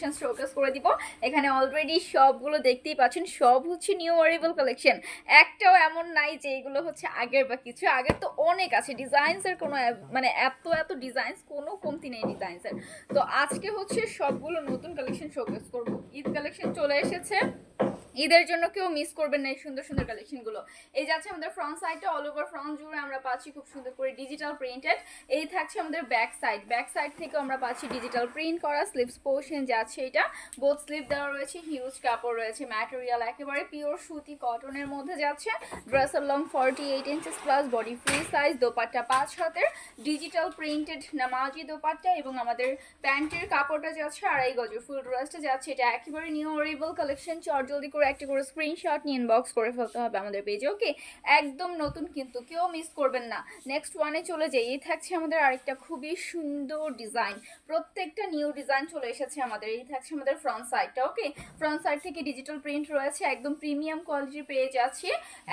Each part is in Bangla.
কালেকশন শোকেস করে দিব। এখানে অলরেডি সবগুলো দেখতেই পাচ্ছেন, সব হচ্ছে নিউ অরিবল কালেকশন একটাও এমন নাই যে এগুলো হচ্ছে আগের বা কিছু। আগের তো অনেক আছে ডিজাইন্সের কোনো মানে এত এত ডিজাইনস কোনো কমতি নেই ডিজাইন্সের তো আজকে হচ্ছে সবগুলো নতুন কালেকশন শোকেস করব। ঈদ কালেকশন চলে এসেছে। ঈদের জন্য কেউ মিস করবেন না এই সুন্দর সুন্দর কালেকশনগুলো এই যাচ্ছে আমাদের ফ্রন্ট সাইডটা অল ওভার ফ্রন্ট জুড়ে আমরা পাচ্ছি খুব সুন্দর করে ডিজিটাল প্রিন্টেড এই থাকছে আমাদের ব্যাক সাইড ব্যাক সাইড থেকে আমরা পাচ্ছি ডিজিটাল প্রিন্ট করা স্লিপস পোর্শন যাচ্ছে এটা। বোথ স্লিপ দেওয়া রয়েছে হিউজ কাপড় রয়েছে ম্যাটেরিয়াল একেবারে পিওর সুতি কটনের মধ্যে যাচ্ছে ড্রেসের long forty eight inches plus body free size dupatta পাঁচ হাতের। ডিজিটাল প্রিন্টেড নামাজি দোপাট্টা এবং আমাদের প্যান্টের কাপড়টা যাচ্ছে আড়াই গজের। ফুল ড্রেসটা যাচ্ছে এটা একেবারে নিউ অরেবল কালেকশন চট জলদি করে একটা করে স্ক্রিনশট নিয়ে ইনবক্স করে ফেলতে হবে আমাদের পেজে ওকে একদম নতুন কিন্তু কেউ মিস করবেন না। নেক্সট ওয়ানে চলে যাই। এই থাকছে আমাদের আরেকটা খুবই সুন্দর ডিজাইন প্রত্যেকটা নিউ ডিজাইন চলে এসেছে আমাদের। এই থাকছে আমাদের ফ্রন্ট সাইডটা ওকে ফ্রন্ট সাইড থেকে ডিজিটাল প্রিন্ট রয়েছে একদম প্রিমিয়াম কোয়ালিটির পেয়ে যাচ্ছে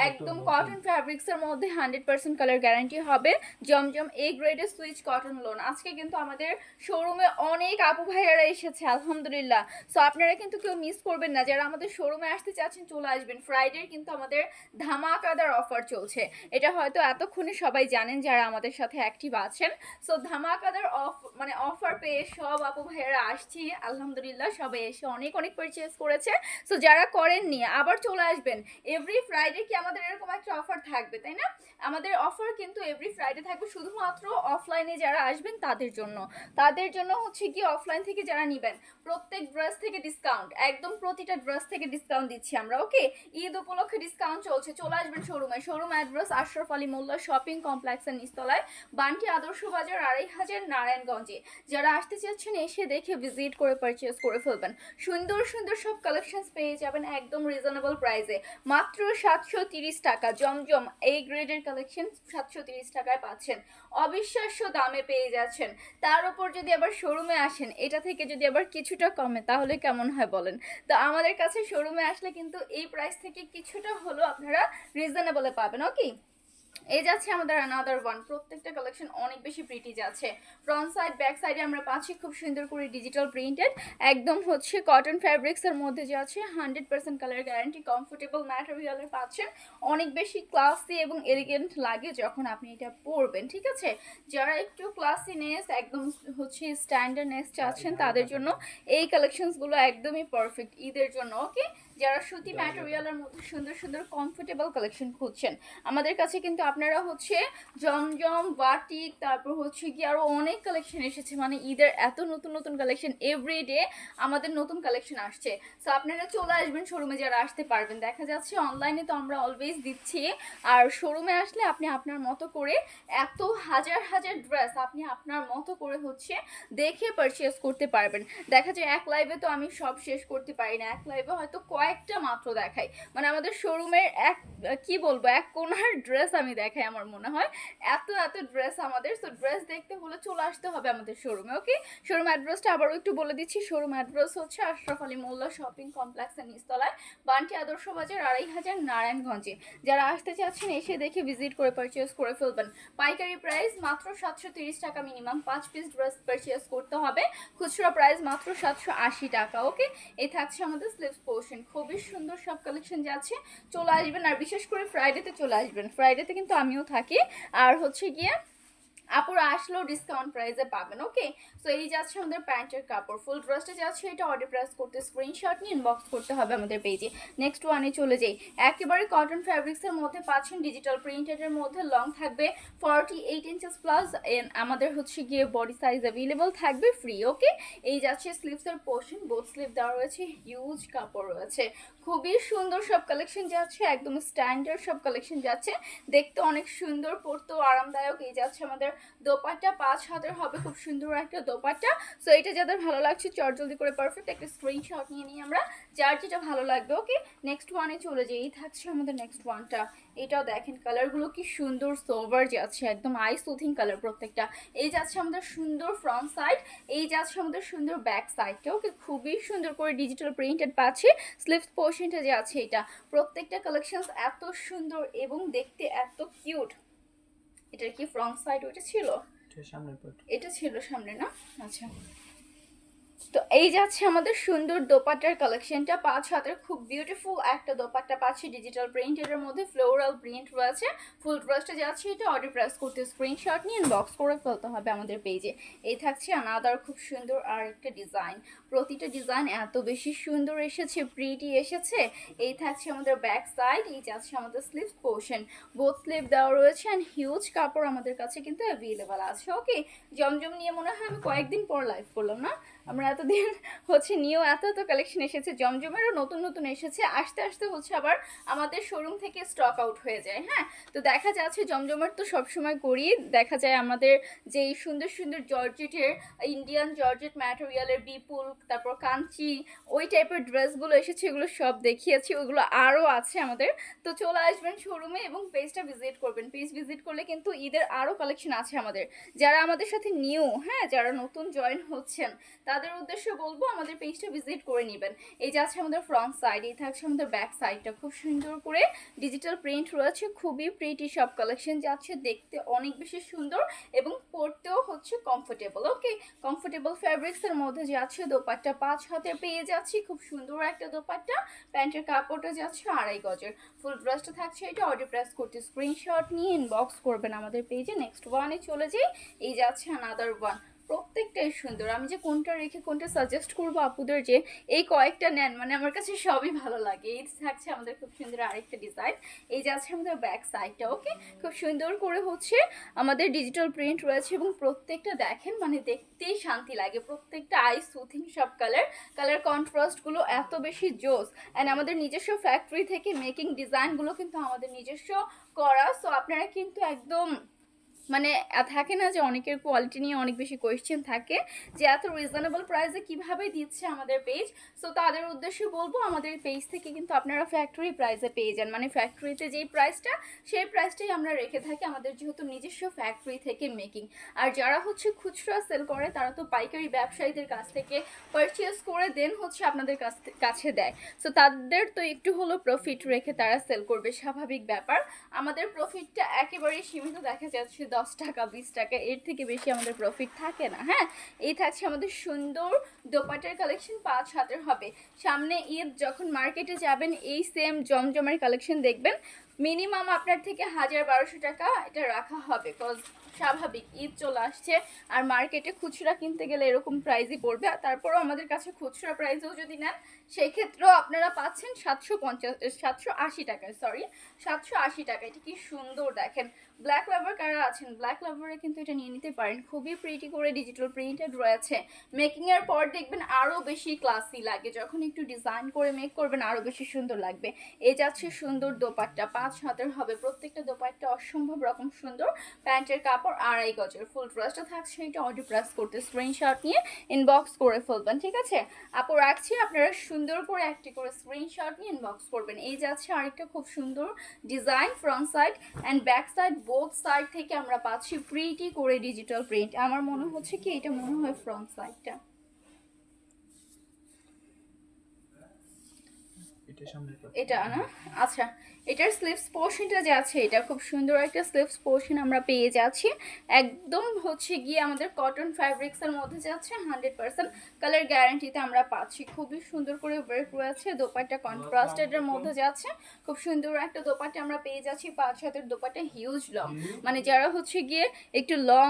একদম কটন ফ্যাব্রিক্সের মধ্যে হান্ড্রেড পার্সেন্ট কালার গ্যারান্টি হবে। জমজম এ গ্রেডের সুইচ কটন লোন আজকে কিন্তু আমাদের শোরুমে অনেক আপু ভাইয়ারা এসেছে আলহামদুলিল্লাহ। সো আপনারা কিন্তু কেউ মিস করবেন না। যারা আমাদের শোরুমে আসতে চাচ্ছেন চলে আসবেন। ফ্রাইডে কিন্তু আমাদের ধামাকাদার অফার চলছে। এটা হয়তো এতক্ষণে সবাই জানেন যারা আমাদের সাথে অ্যাক্টিভ আছেন। সো ধামাকাদার অফ মানে অফার পেয়ে সব আপু ভাইয়ারা আসছি। আলহামদুলিল্লাহ, সবাই এসে অনেক অনেক পারচেস করেছে। সো যারা করেননি, আবার চলে আসবেন। এভরি ফ্রাইডে কি আমাদের এরকম একটা অফার থাকবে, তাই না? আমাদের অফার কিন্তু এভরি ফ্রাইডে থাকবে শুধুমাত্র অফলাইনে যারা আসবেন তাদের জন্য। তাদের জন্য হচ্ছে কি অফলাইন থেকে যারা নেবেন, প্রত্যেক ড্রেস থেকে ডিসকাউন্ট একদম প্রতিটা ড্রেস থেকে ডিসকাউন্ট দিচ্ছি আমরা ওকে ঈদ উপলক্ষে ডিসকাউন্ট চলছে, চলে আসবেন শোরুমে showroom address Ashraf Ali Molla shopping কমপ্লেক্সের নিস্তলায় বান্টি আদর্শ বাজার আড়াই হাজার নারায়ণগঞ্জে। যারা আসতে চাচ্ছেন, এসে দেখে ভিজিট করে পারচেস করে ফেলবেন। সুন্দর সুন্দর সব কালেকশনস পেয়ে যাবেন একদম রিজনেবল প্রাইসে মাত্র সাতশো তিরিশ টাকা, জমজম এই গ্রেডের কালেকশন সাতশো তিরিশ টাকায় পাচ্ছেন। অবিশ্বাস্য দামে পেয়ে যাচ্ছেন। তার উপর যদি আবার শোরুমে আসেন, এটা থেকে যদি আবার কিছুটা কমে, তাহলে কেমন হয় বলেন? তো আমাদের কাছে শোরুমে আসলে কিন্তু এই প্রাইস থেকে কিছুটা হলেও আপনারা রিজনেবলে পাবেন ওকে এই যাচ্ছে আমাদের আনাদার ওয়ান প্রত্যেকটা কালেকশন অনেক বেশি প্রিটি যাচ্ছে ফ্রন্ট সাইড ব্যাক সাইডে আমরা পাচ্ছি খুব সুন্দর করে ডিজিটাল প্রিন্টেড একদম হচ্ছে কটন ফ্যাব্রিক্সের মধ্যে যাচ্ছে hundred percent colour guarantee comfortable ম্যাটেরিয়ালের পাচ্ছেন। অনেক বেশি ক্লাসি এবং এলিগেন্ট লাগে যখন আপনি এটা পরবেন, ঠিক আছে? যারা একটু ক্লাসিনেস একদম হচ্ছে স্ট্যান্ডার্ডনেস চাচ্ছেন, তাদের জন্য এই কালেকশনসগুলো একদমই পারফেক্ট ঈদের জন্য ওকে যারা সুতি ম্যাটেরিয়ালের মধ্যে সুন্দর সুন্দর কমফোর্টেবল কালেকশন খুঁজছেন আমাদের কাছে কিন্তু আপনারা হচ্ছে জমজম বাটিক তারপর হচ্ছে কি আরও অনেক কালেকশন এসেছে। মানে ঈদের এত নতুন নতুন কালেকশন এভরি ডে আমাদের নতুন কালেকশন আসছে। সো আপনারা চলে আসবেন শোরুমে যারা আসতে পারবেন। দেখা যাচ্ছে অনলাইনে তো আমরা অলওয়েজ দিচ্ছি। আর শোরুমে আসলে আপনি আপনার মতো করে এত হাজার হাজার ড্রেস আপনি আপনার মতো করে হচ্ছে দেখে পারচেস করতে পারবেন। দেখা যায় এক লাইভে তো আমি সব শেষ করতে পারি না। এক লাইভে হয়তো কয়েকটা মাত্র দেখাই। মানে আমাদের শোরুমের এক, কি বলব, এক কোনার ড্রেস আমি দেখাই আমার মনে হয়। এত এত ড্রেস আমাদের। সো ড্রেস দেখতে হলে চলে আসতে হবে আমাদের শোরুমে ওকে শোরুম অ্যাড্রেসটা আবারও একটু বলে দিচ্ছি। শোরুম অ্যাড্রেস হচ্ছে আশরাফ আলী মোল্লা শপিং কমপ্লেক্সের নিচতলায়, বান্টি আদর্শ বাজার আড়াই হাজার নারায়ণগঞ্জে। যারা আসতে চাচ্ছেন, এসে দেখে ভিজিট করে পারচেস করে ফেলবেন। পাইকারি প্রাইস মাত্র সাতশো তিরিশ টাকা মিনিমাম পাঁচ পিস ড্রেস পারচেস করতে হবে। খুচরা প্রাইস মাত্র সাতশো আশি টাকা ওকে এই থাকছে আমাদের স্লিপস পোর্শন খুবই সুন্দর সব কালেকশন যাচ্ছে চলে আসবেন। আর বিশেষ করে ফ্রাইডেতে চলে আসবেন। ফ্রাইডেতে কিন্তু আমিও থাকি। আর হচ্ছে গিয়ে আপুরা আসলেও ডিসকাউন্ট প্রাইসে পাবেন ওকে সো এই যাচ্ছে আমাদের প্যান্টের কাপড়। ফুল ড্রেসটা যাচ্ছে এটা অর্ডার প্রেস করতে স্ক্রিনশট নিয়ে ইনবক্স করতে হবে আমাদের পেজে নেক্সট ওয়ানে চলে যাই। একেবারে কটন ফ্যাব্রিক্সের মধ্যে পাচ্ছেন ডিজিটাল প্রিন্টেডের মধ্যে লং থাকবে ফর্টি এইট ইঞ্চেস প্লাস আমাদের হচ্ছে গিয়ে বডি সাইজ অ্যাভেলেবল থাকবে ফ্রি ওকে এই যাচ্ছে স্লিভসের পোর্শন বোথ স্লিভ দেওয়া রয়েছে হিউজ কাপড় রয়েছে। খুবই সুন্দর সব কালেকশন যাচ্ছে, একদম স্ট্যান্ডার্ড সব কালেকশন যাচ্ছে। দেখতে অনেক সুন্দর পড়তেও আরামদায়ক। এই যাচ্ছে আমাদের দোপাট্টা পাঁচ হাতের হবে, খুব সুন্দর একটা দোপাট্টা। সো এটা যাদের ভালো লাগছে, চট জলদি করে পারফেক্ট একটা স্ক্রিনশট নিয়ে নিই আমরা যার যেটা ভালো লাগবে ওকে নেক্সট ওয়ানে চলে যাই। এই থাকছে আমাদের নেক্সট ওয়ানটা এটাও দেখেন কালারগুলো কি সুন্দর সোভার যাচ্ছে, একদম আই সুথিং কালার প্রত্যেকটা। এই যাচ্ছে আমাদের সুন্দর ফ্রন্ট সাইড এই যাচ্ছে আমাদের সুন্দর ব্যাক সাইডটা ওকে খুবই সুন্দর করে ডিজিটাল প্রিন্টেড পাচ্ছি স্লিভস পোর্শনটা যে আছে এটা। প্রত্যেকটা কালেকশনস এত সুন্দর এবং দেখতে এত কিউট এটার কি ফ্রন্ট সাইড ওইটা ছিল? এটা ছিল সামনে না? আচ্ছা। তো এই যাচ্ছে আমাদের সুন্দর দোপাট্টার কালেকশনটা পাঁচ হাতের খুব বিউটিফুল একটা দোপাট্টা পাচ্ছি ডিজিটাল প্রিন্ট এর মধ্যে ফ্লোরাল প্রিন্ট রয়েছে। ফুল ড্রেসটা যাচ্ছে এটা অর্ডার প্রেস করতে স্ক্রিনশট নিয়ে বক্স করে ফেলতে হবে আমাদের পেজে এই থাকছে আনাদার খুব সুন্দর আর একটা ডিজাইন প্রতিটা ডিজাইন এত বেশি সুন্দর এসেছে প্রিটি এসেছে। এই থাকছে আমাদের ব্যাক সাইড এই যাচ্ছে আমাদের স্লিভ পোর্শন বোথ স্লিভ দেওয়া রয়েছে অ্যান্ড হিউজ কাপড় আমাদের কাছে কিন্তু অ্যাভেলেবেল আছে। ওকে জমজম নিয়ে মনে হয় আমি কয়েকদিন পর লাইভ করলাম না? আমরা এতদিন হচ্ছে নিয়েও এত এত কালেকশন এসেছে, জমজমেরও নতুন নতুন এসেছে, আস্তে আস্তে হচ্ছে আবার আমাদের শোরুম থেকে স্টক আউট হয়ে যায় হ্যাঁ? তো দেখা যাচ্ছে জমজমের তো সবসময় করি দেখা যায় আমাদের যে এই সুন্দর সুন্দর জর্জেটের ইন্ডিয়ান জর্জেট ম্যাটেরিয়ালের বিপুল, তারপর কাঞ্চি, ওই টাইপের ড্রেসগুলো এসেছে, এগুলো সব দেখিয়েছি, ওগুলো আরও আছে আমাদের। তো চলে আসবেন শোরুমে এবং পেজটা ভিজিট করবেন। পেজ ভিজিট করলে কিন্তু ঈদের আরও কালেকশন আছে আমাদের। যারা আমাদের সাথে নিউ হ্যাঁ? যারা নতুন জয়েন হচ্ছেন, তাদের উদ্দেশ্যে বলব, আমাদের পেজটা ভিজিট করে নেবেন। এই যে আছে আমাদের ফ্রন্ট সাইড এই থাকছে আমাদের ব্যাক সাইডটা খুব সুন্দর করে ডিজিটাল প্রিন্ট রয়েছে, খুবই প্রিটি সব কালেকশন যাচ্ছে, দেখতে অনেক বেশি সুন্দর এবং পরতেও হচ্ছে কমফোর্টেবল ওকে কমফোর্টেবল ফ্যাব্রিক্সের মধ্যে যাচ্ছে দোপাট্টা পাঁচ হাতে পেয়ে যাচ্ছি, খুব সুন্দর একটা দোপাট্টা। প্যান্টের কাপড়টা যাচ্ছে আড়াই গজের। ফুল ড্রেসটা থাকছে এটা অর্ডার প্রেস করতে স্ক্রিনশট নিয়ে ইনবক্স করবেন আমাদের পেজে নেক্সট ওয়ানে চলে যাই, এই যাচ্ছে আনাদার ওয়ান প্রত্যেকটাই সুন্দর। আমি যে কোনটা রেখে কোনটা সাজেস্ট করব আপুদের যে এই কয়েকটা নেন মানে আমার কাছে সবই ভালো লাগে। এই থাকছে আমাদের খুব সুন্দর আরেকটা ডিজাইন এই যে আছে আমাদের ব্যাক সাইডটা ওকে খুব সুন্দর করে হচ্ছে আমাদের ডিজিটাল প্রিন্ট রয়েছে এবং প্রত্যেকটা দেখেন মানে দেখতেই শান্তি লাগে। প্রত্যেকটা আই সুথিং সব কালার কালার কন্ট্রাস্টগুলো এত বেশি জোস। অ্যান্ড আমাদের নিজস্ব ফ্যাক্টরি থেকে মেকিং ডিজাইনগুলো কিন্তু আমাদের নিজস্ব করা। সো আপনারা কিন্তু একদম মানে থাকে না যে অনেকের কোয়ালিটি নিয়ে অনেক বেশি কোয়েশ্চেন থাকে যে এত রিজনেবল প্রাইসে কীভাবে দিচ্ছে আমাদের পেজ সো তাদের উদ্দেশ্যে বলব, আমাদের পেজ থেকে কিন্তু আপনারা ফ্যাক্টরি প্রাইসে পেয়ে যান। মানে ফ্যাক্টরিতে যেই প্রাইসটা সেই প্রাইসটাই আমরা রেখে থাকি আমাদের যেহেতু নিজস্ব ফ্যাক্টরি থেকে মেকিং আর যারা হচ্ছে খুচরা সেল করে, তারা তো পাইকারি ব্যবসায়ীদের কাছ থেকে পারচেস করে দেন হচ্ছে আপনাদের কাছ দেয়। সো তাদের তো একটু হলো প্রফিট রেখে তারা সেল করবে, স্বাভাবিক ব্যাপার। আমাদের প্রফিটটা একেবারেই সীমিত দেখা যাচ্ছে দশ টাকা, বিশ টাকা, এর থেকে বেশি আমাদের প্রফিট থাকে না হ্যাঁ? এই থাকছে আমাদের সুন্দর দোপাটার কালেকশন পাঁচ হাতের হবে। সামনে ঈদ, যখন মার্কেটে যাবেন, এই সেম জমজমের কালেকশন দেখবেন। মিনিমাম আপনার থেকে হাজার বারোশো টাকা এটা রাখা হবে কজ স্বাভাবিক, ঈদ চলে আসছে, আর মার্কেটে খুচরা কিনতে গেলে এরকম প্রাইসই পড়বে, আর তারপরেও আমাদের কাছে খুচরা প্রাইসেও যদি নেন সেই ক্ষেত্রেও আপনারা পাচ্ছেন সাতশো পঞ্চাশ, সাতশো আশি টাকায় সরি সাতশো আশি টাকা এটা কি সুন্দর দেখেন ব্ল্যাক লাভার কারা আছেন? ব্ল্যাক লাভারে কিন্তু এটা নিয়ে নিতে পারেন। খুবই প্রিটি করে ডিজিটাল প্রিন্টেড রয়েছে মেকিং এর পর দেখবেন আরও বেশি ক্লাসি লাগে। যখন একটু ডিজাইন করে মেক করবেন আরও বেশি সুন্দর লাগবে। এ যাচ্ছে সুন্দর দোপাট্টা। পাঁচ হাতের হবে। প্রত্যেকটা দোপাট্টা অসম্ভব রকম সুন্দর। প্যান্টের কাপড় আড়াই গজের। ফুল ড্রেসটা থাকছে এটা অর্ডার প্রেস করতে। স্ক্রিনশট নিয়ে ইনবক্স করে ফেলবেন, ঠিক আছে? আপু, রাখছি আপনারা। সুন্দর করে একটি করে স্ক্রিনশট নিয়ে ইনবক্স করবেন। এই যাচ্ছে আরেকটা খুব সুন্দর design front side and back side both side থেকে আমরা পাচ্ছি প্রিটি করে ডিজিটাল প্রিন্ট আমার মনে হচ্ছে কি, এটা মনে হয় ফ্রন্ট সাইডটা এটা না? আচ্ছা এটার স্লিভস পোর্শনটা যে আছে এটা খুব সুন্দর একটা স্লিভস পোর্শন আমরা পেয়ে যাচ্ছি। একদম হচ্ছে গিয়ে আমাদের কটন ফ্যাব্রিক্সের মধ্যে যাচ্ছে হান্ড্রেড পার্সেন্ট কালার গ্যারান্টিতে আমরা পাচ্ছি। খুবই সুন্দর করে ওয়ার্ক রয়েছে দোপাট্টা কন্ট্রাস্টেডের মধ্যে যাচ্ছে খুব সুন্দর একটা দোপাট্টা আমরা পেয়ে যাচ্ছি। পাঁচ হাতের দোপাট্টা হিউজ লং মানে যারা হচ্ছে গিয়ে একটু লং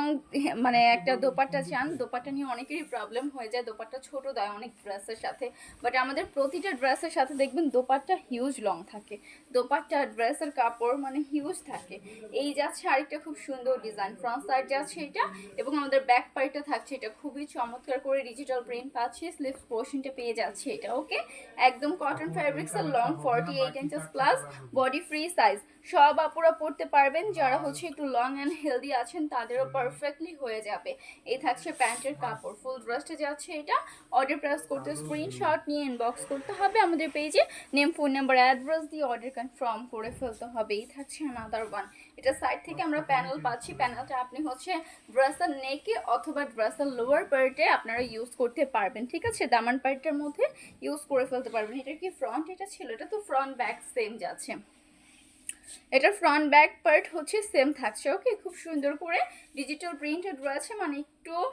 মানে একটা দোপাট্টা চান দোপাট্টা নিয়ে অনেকেরই প্রবলেম হয়ে যায়। দোপাট্টা ছোট দেয় অনেক ড্রেসের সাথে। বাট আমাদের প্রতিটা ড্রেসের সাথে দেখবেন দোপাট্টা হিউজ লং থাকে। দোপাট্টা ড্রেসের কাপড় মানে হিউজ থাকে। এই যাচ্ছে আরেকটা খুব সুন্দর ডিজাইন ফ্রন্ট সাইড যাচ্ছে এটা এবং আমাদের ব্যাক পার্টটা থাকছে এটা। খুবই চমৎকার করে ডিজিটাল প্রিন্ট পাচ্ছি স্লিভস পোর্শনটা পেয়ে যাচ্ছে এটা ওকে একদম কটন ফ্যাব্রিক্স আর long forty eight inches plus body free size সব আপুরা পড়তে পারবেন, যারা হচ্ছে একটু লং অ্যান্ড হেলদি আছেন, তাদেরও পারফেক্টলি হয়ে যাবে। এই থাকছে প্যান্টের কাপড়। ফুল ড্রেসটা যাচ্ছে এটা। অর্ডার প্রেস করতে স্ক্রিনশট নিয়ে ইনবক্স করতে হবে আমাদের পেজে নেম ফোন নাম্বার অ্যাড্রেস দিয়ে অর্ডার কনফার্ম করে ফেলতে হবে এই থাকছে আনাদার ওয়ান এটা সাইড থেকে আমরা প্যানেল পাচ্ছি। প্যানেলটা আপনি হচ্ছে ড্রেসের নেকে অথবা ড্রেসের লোয়ার পার্টে আপনারা ইউজ করতে পারবেন। ঠিক আছে? দামান পার্টটার মধ্যে ইউজ করে ফেলতে পারবেন। এটা কি ফ্রন্ট এটা ছিল এটা তো ফ্রন্ট ব্যাক সেম যাচ্ছে। এটার ফ্রন্ট ব্যাক পার্ট হচ্ছে সেম থাকছে। ওকে খুব সুন্দর করে ডিজিটাল প্রিন্টেড রয়েছে। মানে একটু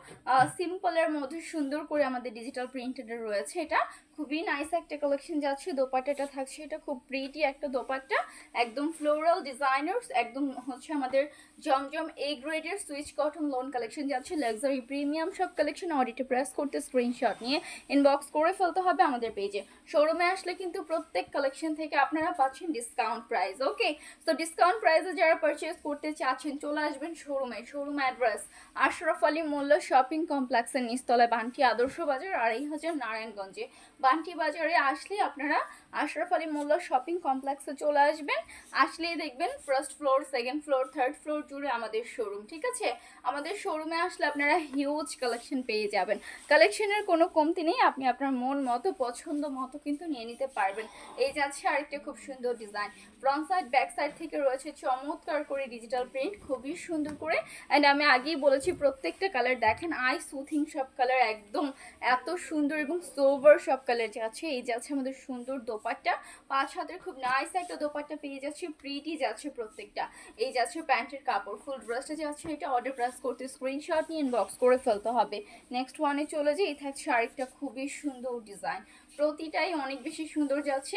সিম্পলের মধ্যে সুন্দর করে আমাদের ডিজিটাল প্রিন্টেড রয়েছে এটা। খুবই নাইস একটা কালেকশন যাচ্ছে, দোপাট্টাটা থাকছে, এটা খুব প্রিটি একটা দোপাট্টা। একদম ফ্লোরাল ডিজাইনার্স একদম হচ্ছে আমাদের জমজম এ গ্রেডের সুইচ কটন লোন কালেকশন যাচ্ছে লাক্সারি প্রিমিয়াম সব কালেকশন অডিটে প্রেস করতে স্ক্রিনশট নিয়ে ইনবক্স করে ফেলতে হবে আমাদের পেজে শোরুমে আসলে কিন্তু প্রত্যেক কালেকশন থেকে আপনারা পাচ্ছেন ডিসকাউন্ট প্রাইস ওকে তো ডিসকাউন্ট প্রাইসে যারা পারচেস করতে চাচ্ছেন, চলে আসবেন শোরুমে showroom address Ashraf Ali Molla shopping কমপ্লেক্সের নিচতলায় বান্টি আদর্শ বাজার আড়াই হাজার নারায়ণগঞ্জে। বান্টি বাজারে আসলে আপনারা আশরাফ আলী মোল্ল শপিং কমপ্লেক্সে চলে আসবেন। আসলেই দেখবেন first floor second floor third floor জুড়ে আমাদের শোরুম ঠিক আছে? আমাদের শোরুমে আসলে আপনারা হিউজ কালেকশন পেয়ে যাবেন। কালেকশনের কোনো কমতি নেই, আপনি আপনার মন মতো, পছন্দ মতো কিন্তু নিয়ে নিতে পারবেন। এই যাচ্ছে আরেকটা খুব সুন্দর design front side back side থেকে রয়েছে চমৎকার করে ডিজিটাল প্রিন্ট খুবই সুন্দর করে। অ্যান্ড আমি আগেই বলেছি, প্রত্যেকটা কালার দেখেন আই সুথিং সব কালার একদম এত সুন্দর এবং সোভার সব কালার যাচ্ছে এই যাচ্ছে আমাদের সুন্দর দোপাট্টা। পাঁচ হাতের খুব নাইস একটা দোপাট্টা পেয়ে যাচ্ছে প্রিটি যাচ্ছে প্রত্যেকটা। এই যাচ্ছে প্যান্টের কাপড় ফুল ড্রেসটা যাচ্ছে এটা অর্ডার প্রেস করতে স্ক্রিনশট নিয়ে ইনবক্স করে ফেলতে হবে। নেক্সট ওয়ানে চলে যাই এই থাকছে আরেকটা খুবই সুন্দর ডিজাইন প্রতিটাই অনেক বেশি সুন্দর যাচ্ছে।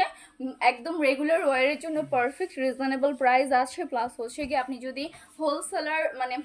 একদম রেগুলার ওয়ারের জন্য পারফেক্ট রিজনেবল প্রাইস আছে। প্লাস হচ্ছে গিয়ে আপনি যদি হোলসেলার মানে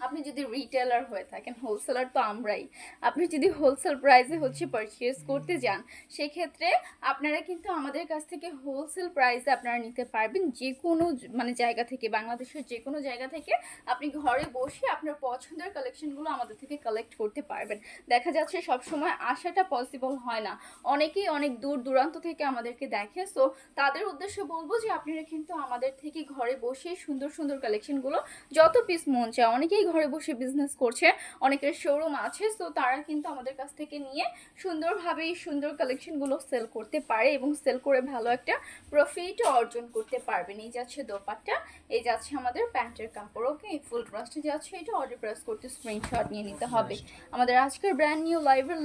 আপনি যদি রিটেলার হয়ে থাকেন হোলসেলার তো আমরাই। আপনি যদি হোলসেল প্রাইসে হচ্ছে পারচেস করতে যান, সেক্ষেত্রে আপনারা কিন্তু আমাদের কাছ থেকে হোলসেল প্রাইসে আপনারা নিতে পারবেন। যে কোনো মানে জায়গা থেকে, বাংলাদেশের যে কোনো জায়গা থেকে আপনি ঘরে বসে আপনার পছন্দের কালেকশনগুলো আমাদের থেকে কালেক্ট করতে পারবেন। দেখা যাচ্ছে সব সময় আসাটা পসিবল হয় না। অনেকেই অনেক দূর দূরান্ত থেকে আমাদেরকে দেখে সো তাদের উদ্দেশ্যে বলব যে আপনারা কিন্তু আমাদের থেকে ঘরে বসে সুন্দর সুন্দর কালেকশনগুলো যত পিস মন চায়, অনেকেই ঘরে বসে বিজনেস করছে অনেকের শোরুম আছে সো তারা কিন্তু আমাদের কাছ থেকে নিয়ে সুন্দরভাবে এই সুন্দর কালেকশনগুলো সেল করতে পারে এবং সেল করে ভালো একটা প্রফিট অর্জন করতে পারবেন এই যাচ্ছে দোপাট্টা এই যাচ্ছে আমাদের প্যান্টের কাপড় ওকে ফুল ড্রেসটা যাচ্ছে এটা অর্ডার প্রেস করতে স্ক্রিনশট নিয়ে নিতে হবে। আমাদের আজকের ব্র্যান্ড নিউ লাইভের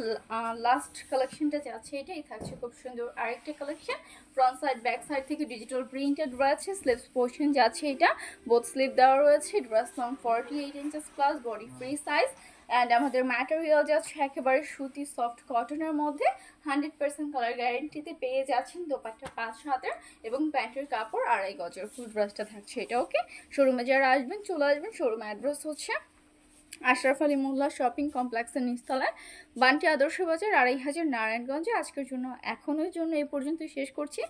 লাস্ট কালেকশনটা যাচ্ছে এটাই থাকছে খুব সুন্দর আরেকটা collection front side back side থেকে ডিজিটাল প্রিন্টেড রয়েছে স্লিভস পোর্শন যাচ্ছে এটা বোথ স্লিভ দেওয়া রয়েছে dress long forty eight inches plus body free size and আমাদের ম্যাটেরিয়াল যাচ্ছে একেবারে সুতি সফট কটনের মধ্যে হান্ড্রেড পার্সেন্ট কালার গ্যারেন্টিতে পেয়ে যাচ্ছেন দোপাট্টা পাঁচ হাতের এবং প্যান্টের কাপড় আড়াই গজের ফুল ব্রাশটা থাকছে এটা ওকে শোরুমে যারা আসবেন, চলে আসবেন শোরুম অ্যাড্রেস হচ্ছে আশরাফ আলী মোল্লা শপিং কমপ্লেক্সের নিচতলায় বানটি আদর্শ বাজার আড়াই হাজার নারায়ণগঞ্জে আজকের জন্য এখনের জন্য এই পর্যন্ত শেষ করছি।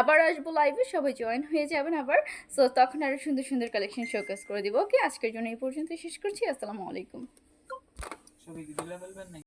আবার আসব লাইভে সবাই জয়েন হয়ে যাবেন আবার। সো তখন আরও সুন্দর সুন্দর কালেকশন শোকেস করে দিব। ওকে আজকের জন্য এই পর্যন্ত শেষ করছি। আসসালামু আলাইকুম।